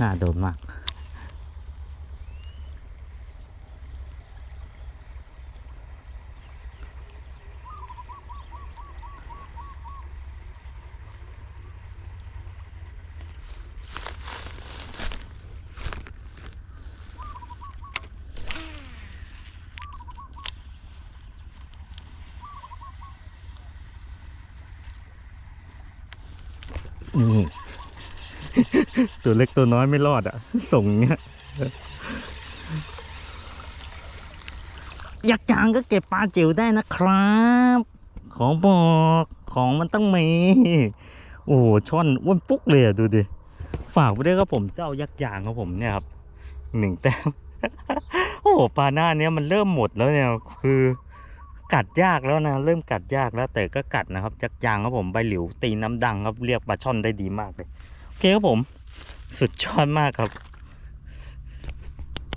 น่าโดนมาก นี่ ตัวเล็กตัวน้อยไม่รอดอะ ส่งเงี้ยอยากจางก็เก็บปลาจิ๋วได้นะครับ ของบอกของมันต้องมี โอ้โหช่อนอ้วนปุ๊กเลยอะดูดิ ฝากไปด้วยครับผมเจ้ายักษ์ยางครับผมเนี่ยครับหนึ่งแต้มโอ้โหปลาหน้าเนี้ยมันเริ่มหมดแล้วเนี่ยคือ กัดยากแล้วนะ เริ่มกัดยากแล้วแต่ก็กัดนะครับยักษ์ยางครับผมใบหลิวตีน้ำดังครับเรียกปลาช่อนได้ดีมากเลยโอเคครับผม สุดยอดมากครับ